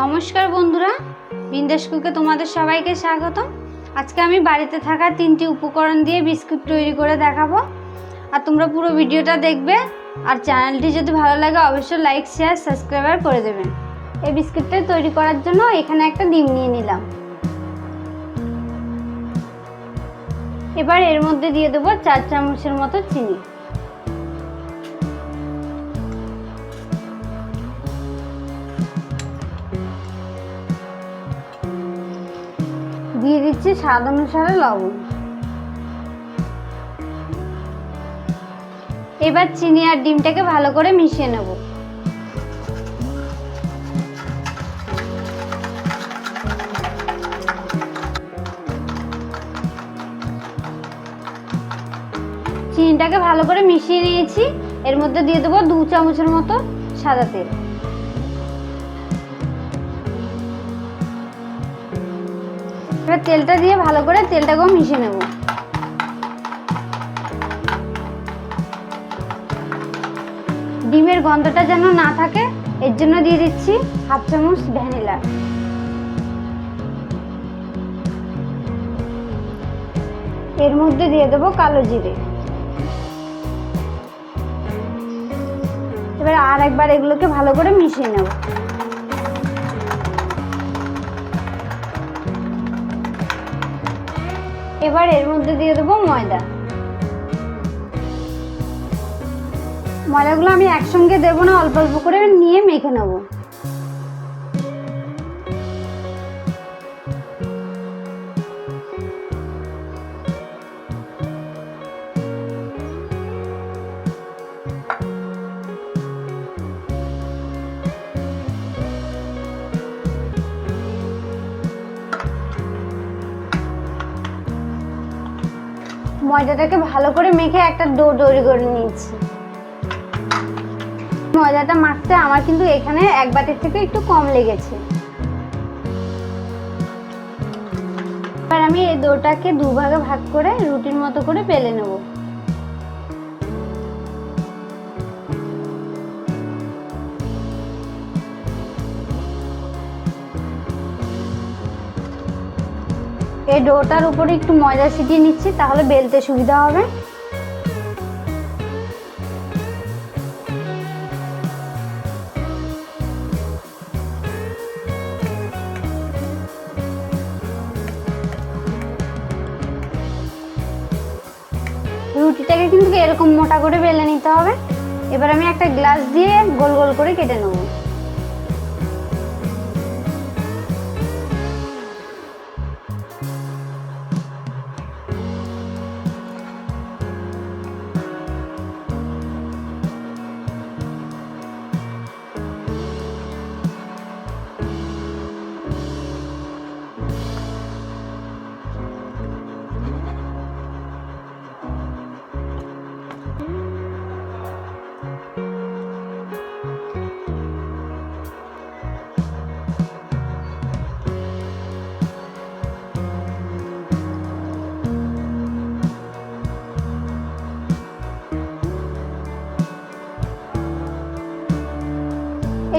নমস্কার বন্ধুরা, বিন্দেশ কুকে তোমাদের সবাইকে স্বাগত আজকে আমি বাড়িতে থাকা তিনটি উপকরণ দিয়ে বিস্কুট তৈরি করে দেখাবো। আর তোমরা পুরো ভিডিওটা দেখবে, আর চ্যানেলটি যদি ভালো লাগে, অবশ্যই লাইক শেয়ার সাবস্ক্রাইবার করে দেবেন এই বিস্কুটটা তৈরি করার জন্য এখানে একটা ডিম নিয়ে নিলাম। এবার এর মধ্যে দিয়ে দেবো চার চামচের মতো চিনি। দিয়ে দিচ্ছি স্বাদ অনুসারে লবণ। এবার চিনি আর ডিমটাকে ভালো করে মিশিয়ে নেব। চিনিটাকে ভালো করে মিশিয়ে নিয়েছি। এর মধ্যে দিয়ে দেবো দু চামচের মতো সাদা তেল। এবার তেলটা দিয়ে ভালো করে তেলটাকেও মিশিয়ে নেব। ডিমের গন্ধটা যেন না থাকে, এর জন্য দিয়ে দিচ্ছি হাফ চামচ ভ্যানিলা। এর মধ্যে দিয়ে দেবো কালো জিরে। এবার আর একবার এগুলোকে ভালো করে মিশিয়ে নেব। এবার এর মধ্যে দিয়ে দেবো ময়দা। ময়দাগুলো আমি একসঙ্গে দেবো না, অল্প অল্প করে নিয়ে মেখে নেব। ময়দাটাকে ভালো করে মেখে একটা ডো তৈরি করে নিয়েছি। ময়দাটা মাখতে আমার কিন্তু এখানে এক বাটির থেকে একটু কম লেগেছে। এবার আমি এই ডোটাকে দুভাগে ভাগ করে রুটির মতো করে বেলে নেব। এই ডোটার উপরে একটু ময়দা ছিটিয়ে নিচ্ছি, তাহলে বেলতে সুবিধা হবে। রুটিটাকে কিন্তু এরকম মোটা করে বেলে নিতে হবে। এবার আমি একটা গ্লাস দিয়ে গোল গোল করে কেটে নেব।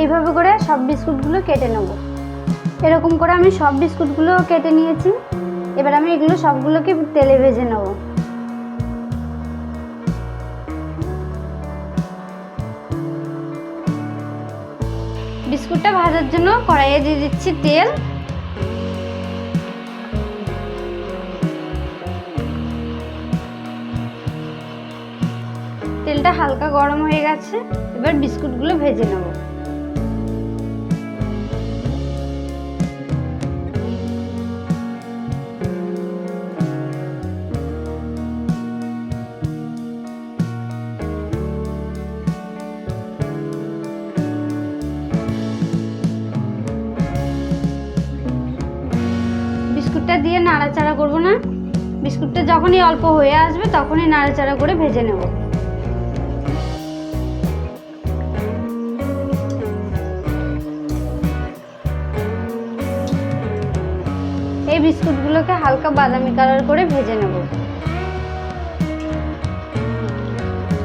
এইভাবে করে সব বিস্কুটগুলো কেটে নেব। এরকম করে আমি সব বিস্কুটগুলো কেটে নিয়েছি। এবার আমি এগুলো সবগুলোকে তেলে ভেজে নেব। বিস্কুটটা ভাজার জন্য কড়াইয়ে দিয়ে দিচ্ছি তেল। তেলটা হালকা গরম হয়ে গেছে, এবার বিস্কুটগুলো ভেজে নেব। দিয়ে নাড়াচাড়া করব না। বিস্কুটটা যখনই অল্প হয়ে আসবে, তখনই নাড়াচাড়া করে ভেজে নেব। এই বিস্কুটগুলোকে হালকা বাদামি কালার করে ভেজে নেব।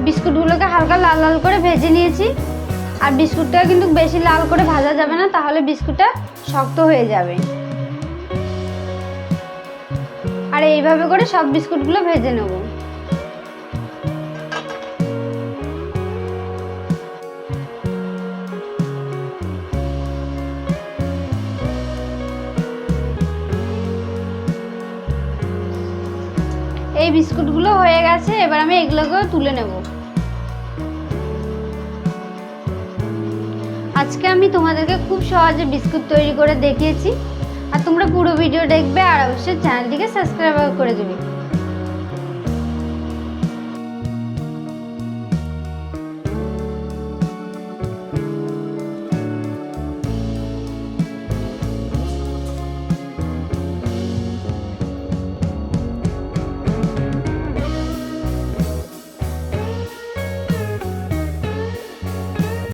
বিস্কুটগুলোকে হালকা লাল লাল করে ভেজে নিয়েছি। আর বিস্কুটটা কিন্তু বেশি লাল করে ভাজা যাবে না, তাহলে বিস্কুটটা শক্ত হয়ে যাবে। আর এইভাবে করে সব বিস্কুটগুলো ভেজে নেব। এই বিস্কুটগুলো হয়ে গেছে, এবার আমি এগুলোকেও তুলে নেব। আজকে আমি তোমাদেরকে খুব সহজে বিস্কুট তৈরি করে দেখিয়েছি। আর তোমরা পুরো ভিডিও দেখবে আর অবশ্যই চ্যানেলটিকে সাবস্ক্রাইব করে দেবে।